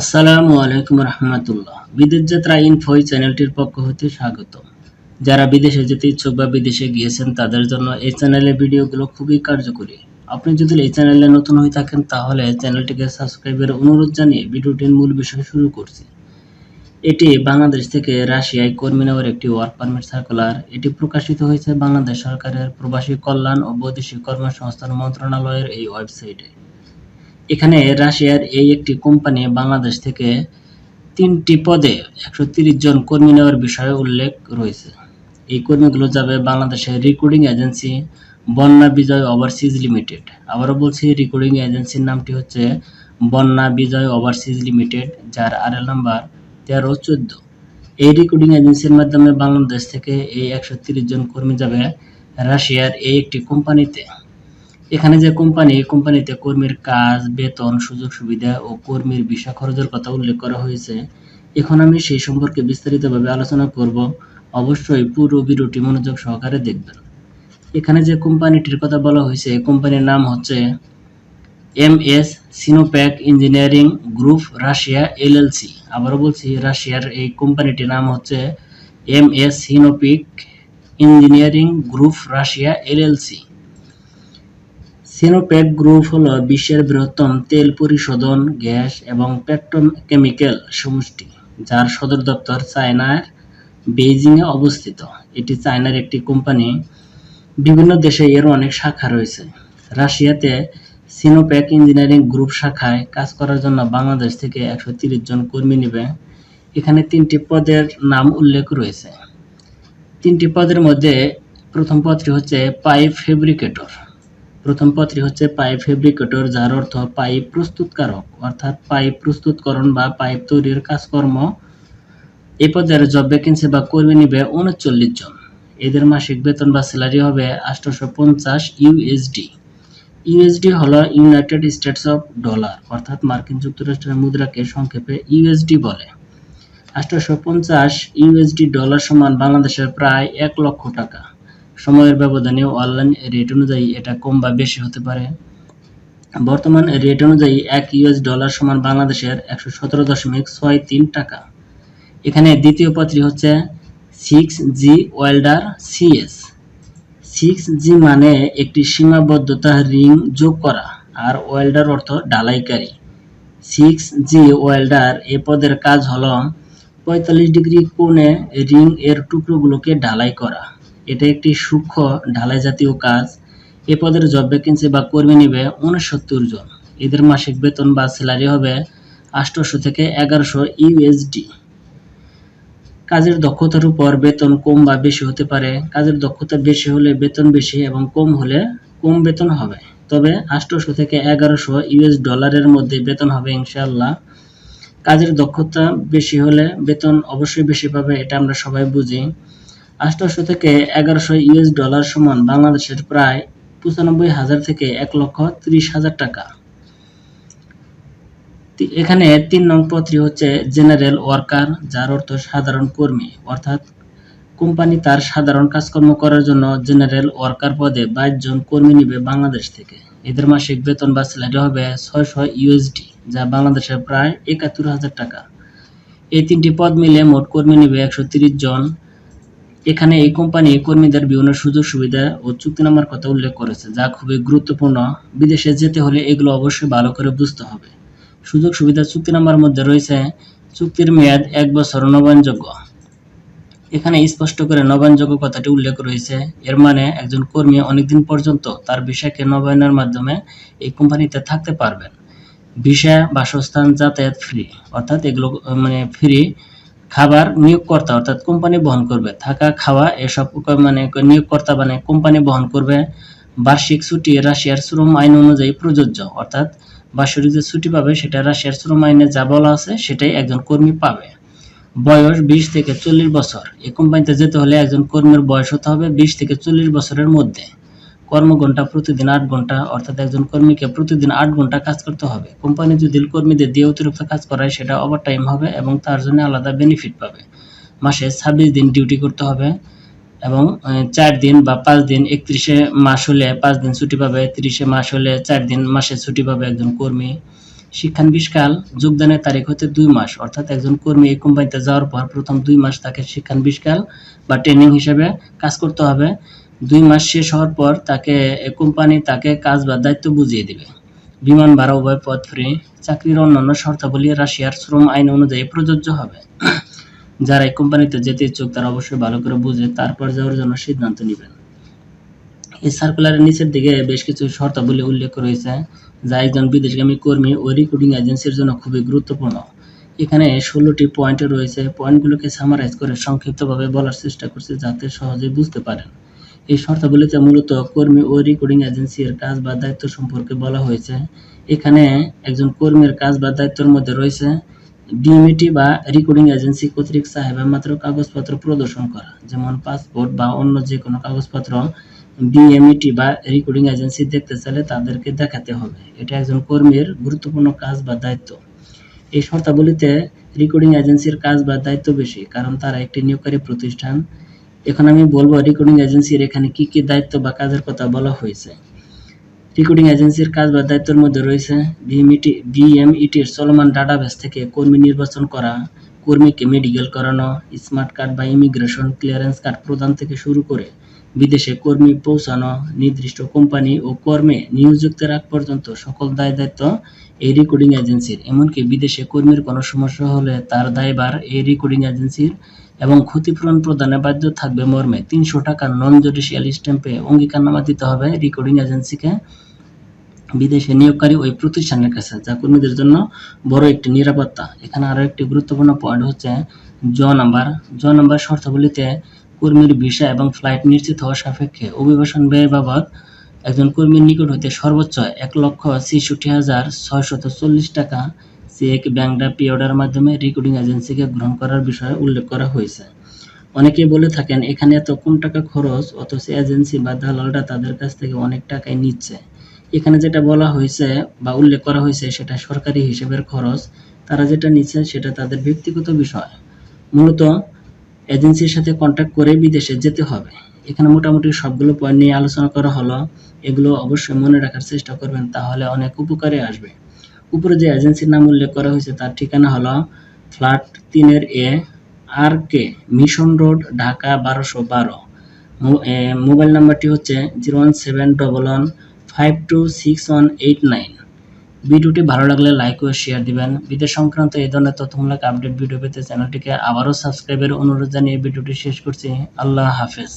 আসসালামু আলাইকুম রহমতুল্লাহ। বিদেশ যাত্রা এই চ্যানেলটির পক্ষ হতে স্বাগত যারা বিদেশে যেতে ইচ্ছুক বা বিদেশে গিয়েছেন, তাদের জন্য এই চ্যানেলের ভিডিওগুলো খুবই কার্যকরী। আপনি যদি এই চ্যানেলে নতুন হয়ে থাকেন, তাহলে চ্যানেলটিকে সাবস্ক্রাইবের অনুরোধ জানিয়ে ভিডিওটির মূল বিষয় শুরু করছি। এটি বাংলাদেশ থেকে রাশিয়ায় কর্মী নেওয়ার একটি ওয়ার্ক পারমিট সার্কুলার। এটি প্রকাশিত হয়েছে বাংলাদেশ সরকারের প্রবাসী কল্যাণ ও বৈদেশিক কর্মসংস্থান মন্ত্রণালয়ের এই ওয়েবসাইটে। এখানে রাশিয়ার এই একটি কোম্পানি বাংলাদেশ থেকে তিনটি পদে একশো তিরিশ জন কর্মী নেওয়ার বিষয়ে উল্লেখ রয়েছে। এই কর্মীগুলো যাবে বাংলাদেশের রিক্রুটিং এজেন্সি বন্যা বিজয় ওভারসিজ লিমিটেড আবারও বলছি রিক্রুটিং এজেন্সির নামটি হচ্ছে বন্যা বিজয় ওভারসিজ লিমিটেড যার আর এল নাম্বার তেরো চোদ্দ। এই রিক্রুটিং এজেন্সির মাধ্যমে বাংলাদেশ থেকে এই একশো জন কর্মী যাবে রাশিয়ার এই একটি কোম্পানিতে। এখানে যে কোম্পানি এই কোম্পানিতে কর্মীর কাজ, বেতন, সুযোগ সুবিধা ও কর্মীর ভিসা খরচের কথা উল্লেখ করা হয়েছে। এখন আমি সেই সম্পর্কে বিস্তারিতভাবে আলোচনা করব। অবশ্যই পুরো ভিডিওটি মনোযোগ সহকারে দেখবেন। এখানে যে কোম্পানিটির কথা বলা হয়েছে, কোম্পানির নাম হচ্ছে M S Sinopec engineering group Russia LLC আবারও বলছি, রাশিয়ার এই কোম্পানিটির নাম হচ্ছে M S Sinopec engineering group Russia LLC Sinopec group হল বিশ্বের বৃহত্তম তেল পরিশোধন, গ্যাস এবং পেট্রোকেমিক্যাল সমষ্টি, যার সদর দপ্তর চায়নার বেইজিংয়ে অবস্থিত। এটি চায়নার একটি কোম্পানি। বিভিন্ন দেশে এর অনেক শাখা রয়েছে। রাশিয়াতে সিনোপ্যাক ইঞ্জিনিয়ারিং গ্রুপ শাখায় কাজ করার জন্য বাংলাদেশ থেকে একশো জন কর্মী নেবে। এখানে তিনটি পদের নাম উল্লেখ রয়েছে। তিনটি পদের মধ্যে প্রথম পদটি হচ্ছে পাইপ ফেব্রিকেটর। প্রথম পদটি হচ্ছে পাইপ ফেব্রিকেটর, যার অর্থ পাইপ প্রস্তুতকারক, অর্থাৎ পাইপ প্রস্তুতকরণ বা পাইপ তৈরির কাজকর্ম। এই পদের জব ভ্যাকেন্সি বা কর্মী নিবে উনচল্লিশ জন। এদের মাসিক বেতন বা স্যালারি হবে আঠারোশো পঞ্চাশ ইউএসডি ইউএসডি হলো ইউনাইটেড স্টেটস অফ ডলার অর্থাৎ মার্কিন যুক্তরাষ্ট্রের মুদ্রাকে সংক্ষেপে ইউএসডি বলে। আঠারোশো পঞ্চাশ ইউএসডি ডলার সমান বাংলাদেশের প্রায় এক লক্ষ টাকা। সময়ের ব্যবধানে অনলাইন রেট অনুযায়ী এটা কম বা বেশি হতে পারে। বর্তমান রেট অনুযায়ী এক ইউএস ডলার সমান বাংলাদেশের একশো সতেরো দশমিক ছয় তিন টাকা। এখানে দ্বিতীয় পত্রী হচ্ছে six G welder CS six G মানে একটি সীমাবদ্ধতা রিং যোগ করা আর ওয়েল্ডার অর্থ ডালাইকারী সিক্স জি ওয়েল্ডার এ পদের কাজ হল পঁয়তাল্লিশ ডিগ্রি কোণে রিং এর টুকরোগুলোকে ঢালাই করা। এটা একটি সূক্ষ্ম ঢালাই জাতীয় কাজ। এ পদের জব ভ্যাকেন্সি বা কর্মী নিবে উনসত্তর জন। এদের মাসিক বেতন বা স্যালারি হবে আটশোশো থেকে এগারোশো ইউএসডি কাজের দক্ষতার উপর বেতন কম বা বেশি হতে পারে। কাজের দক্ষতা বেশি হলে বেতন বেশি এবং কম হলে কম বেতন হবে। তবে আটশোশো থেকে এগারোশো ইউএস ডলারের মধ্যে বেতন হবে ইনশাল্লাহ কাজের দক্ষতা বেশি হলে বেতন অবশ্যই বেশি পাবে, এটা আমরা সবাই বুঝি। আটশোশো থেকে এগারোশো ইউএস ডলার সমান বাংলাদেশের প্রায় পঁচানব্বই হাজার থেকে এক লক্ষ ত্রিশ হাজার টাকা। এখানে তিন নং পদটি হচ্ছে জেনারেল ওয়ার্কার, যার অর্থ সাধারণ কর্মী। অর্থাৎ কোম্পানি তার সাধারণ কাজকর্ম করার জন্য জেনারেল ওয়ার্কার পদে বাইশ জন কর্মী নিবে বাংলাদেশ থেকে। এদের মাসিক বেতন বা স্যালারি হবে ছয়শো ইউএসডি, যা বাংলাদেশের প্রায় একাত্তর হাজার টাকা। এই তিনটি পদ মিলে মোট কর্মী নিবে একশো জন। এখানে এই কোম্পানি কর্মীদের বিভিন্ন সুযোগ সুবিধা ও চুক্তিনামার কথা উল্লেখ করেছে, যা খুবই গুরুত্বপূর্ণ। বিদেশে যেতে হলে এগুলো অবশ্যই ভালো করে বুঝতে হবে। সুযোগ সুবিধা চুক্তিনামার মধ্যে রয়েছে চুক্তির মেয়াদ এক বছর নবায়নযোগ্য। এখানে স্পষ্ট করে নবায়নযোগ্য কথাটি উল্লেখ রয়েছে। এর মানে একজন কর্মী অনেকদিন পর্যন্ত তার ভিসাকে নবায়নের মাধ্যমে এই কোম্পানিতে থাকতে পারবেন। ভিসা, বাসস্থান, যাতায়াত ফ্রি অর্থাৎ এগুলো মানে ফ্রি খাবার নিয়োগকর্তা অর্থাৎ কোম্পানি বহন করবে। থাকা, খাওয়া এসব মানে নিয়োগকর্তা মানে কোম্পানি বহন করবে। বার্ষিক ছুটি রাশিয়ার শ্রম আইন অনুযায়ী প্রযোজ্য। অর্থাৎ বাৎসরিক যে ছুটি পাবে, সেটা রাশিয়ার শ্রম আইনে যা বলা আছে, সেটাই একজন কর্মী পাবে। বয়স বিশ থেকে চল্লিশ বছর। এই কোম্পানিতে যেতে হলে একজন কর্মীর বয়স হতে হবে বিশ থেকে চল্লিশ বছরের মধ্যে। কর্মঘণ্টা প্রতিদিন আট ঘণ্টা অর্থাৎ একজন কর্মীকে প্রতিদিন আট ঘণ্টা কাজ করতে হবে। কোম্পানি যদি কর্মীদের দিয়ে অতিরিক্ত কাজ করায়, সেটা ওভার টাইম হবে এবং তার জন্য আলাদা বেনিফিট পাবে। মাসে ছাব্বিশ দিন ডিউটি করতে হবে এবং চার দিন বা পাঁচ দিন, একত্রিশে মাস হলে পাঁচ দিন ছুটি পাবে, তিরিশে মাস হলে চার দিন মাসে ছুটি পাবে একজন কর্মী। শিক্ষানবিশকাল, যোগদানের তারিখ হতে দুই মাস, অর্থাৎ একজন কর্মী এই কোম্পানিতে যাওয়ার পর প্রথম দুই মাস তাকে শিক্ষানবিশকাল বা ট্রেনিং হিসেবে কাজ করতে হবে। দুই মাস শেষ হওয়ার পর তাকে কোম্পানি তাকে কাজ বা দায়িত্ব বুঝিয়ে দিবে। বিমান ভাড়া, উভয় পথ ফ্রি। চাকরির অন্যান্য শর্তাবলী রাশিয়ার শ্রম আইন অনুযায়ী প্রযোজ্য হবে। যারা এই কোম্পানিতে যেতে ইচ্ছুক, তারা অবশ্যই ভালো করে বুঝে তারপর যাওয়ার জন্য সিদ্ধান্ত নেবেন। এই সার্কুলারের নিচের দিকে বেশ কিছু শর্তাবলী উল্লেখ রয়েছে, যা একজন বিদেশগামী কর্মী ও রিক্রুটিং এজেন্সির জন্য খুবই গুরুত্বপূর্ণ। এখানে ষোলোটি পয়েন্ট রয়েছে। পয়েন্টগুলোকে সামারাইজ করে সংক্ষিপ্তভাবে বলার চেষ্টা করছি, যাতে সহজে বুঝতে পারেন। এই শর্তাবলীতে মূলত কর্মী ও রেকর্ডিং এজেন্সির কাজ বা দায়িত্ব সম্পর্কে বলা হয়েছে। এখানে একজন কর্মীর কাজ বা দায়িত্বের মধ্যে রয়েছে ডিএমইটি বা রেকর্ডিং এজেন্সি কর্তৃক সাহেবের মাত্র কাগজপত্র প্রদর্শন করা, যেমন পাসপোর্ট বা অন্য যে কোনো কাগজপত্র বিএমইটি বা রেকর্ডিং এজেন্সি দেখতে চাইলে তাদেরকে দেখাতে হবে। এটা একজন কর্মীর গুরুত্বপূর্ণ কাজ বা দায়িত্ব। এই শর্তাবলীতে রেকর্ডিং এজেন্সির কাজ বা দায়িত্ব বেশি, কারণ তারা একটি নিয়োগকারী প্রতিষ্ঠান। এখন আমি বলব রিক্রুটিং এজেন্সির এখানে কি কি দায়িত্ব বা কাজের কথা বলা হয়েছে। রিক্রুটিং এজেন্সির কাজ বা দায়িত্বের মধ্যে রয়েছে বিএমইটি বিএমইটির চলমান ডাটাবেস থেকে কর্মী নির্বাচন করা, কর্মীকে মেডিকেল করানো স্মার্ট কার্ড বা ইমিগ্রেশন ক্লিয়ারেন্স কার্ড প্রদান থেকে শুরু করে বিদেশে কর্মী পৌঁছানো, নির্দিষ্ট কোম্পানি ও কর্মে নিয়োগযুক্তের আগ পর্যন্ত সকল দায় দায়িত্ব এই রিক্রুটিং এজেন্সির এমনকি বিদেশে কর্মীর কোনো সমস্যা হলে তার দায়ভার এই রিক্রুটিং এজেন্সির এবং ক্ষতিপূরণ প্রদানে বাধ্য থাকবে মর্মে। তিনশো টাকার নন জুডিশিয়াল স্ট্যাম্পে অঙ্গীকারনামা দিতে হবে রেকর্ডিং এজেন্সিকে বিদেশে নিয়োগকারী ওই প্রতিষ্ঠানের কাছে, যা কর্মীদের জন্য বড় একটি নিরাপত্তা। এখানে আরও একটি গুরুত্বপূর্ণ পয়েন্ট হচ্ছে জ নাম্বার। জ নাম্বার শর্তাবলীতে কর্মীর ভিসা এবং ফ্লাইট নিশ্চিত হওয়া সাপেক্ষে অভিবাসন ব্যয় বাবদ একজন কর্মীর নিকট হতে সর্বোচ্চ এক লক্ষ ছেষট্টি হাজার ছয়শত চল্লিশ টাকা চেক পে অর্ডারের মাধ্যমে রিক্রুটিং এজেন্সিকে গ্রহণ করার বিষয়ে উল্লেখ করা হয়েছে। অনেকে বলে থাকেন, এখানে এত কম টাকা খরচ, অথচ এজেন্সি বা দালালরা তাদের কাছ থেকে অনেক টাকাই নিচ্ছে। এখানে যেটা বলা হয়েছে বা উল্লেখ করা হয়েছে, সেটা সরকারি হিসেবের খরচ। তারা যেটা নিচ্ছে, সেটা তাদের ব্যক্তিগত বিষয়। মূলত এজেন্সির সাথে কন্ট্যাক্ট করে বিদেশে যেতে হবে। এখানে মোটামুটি সবগুলো পয়েন্ট নিয়ে আলোচনা করা হলো। এগুলো অবশ্যই মনে রাখার চেষ্টা করবেন, তাহলে অনেক উপকারে আসবে। উপরে যে এজেন্সির নাম উল্লেখ করা হয়েছে, তার ঠিকানা হলো ফ্ল্যাট তিনের A, R K, mission road, Dhaka বারোশো বারো। মোবাইল নাম্বারটি হচ্ছে zero one seven double one five two six one eight nine. ভিডিওটি ভালো লাগলে লাইক ও শেয়ার দিবেন। বিদেশ সংক্রান্ত এই ধরনের তথ্যমূলক আপডেট ভিডিও পেতে চ্যানেলটিকে আবারও সাবস্ক্রাইবের অনুরোধ জানিয়ে ভিডিওটি শেষ করছি। আল্লাহ হাফেজ।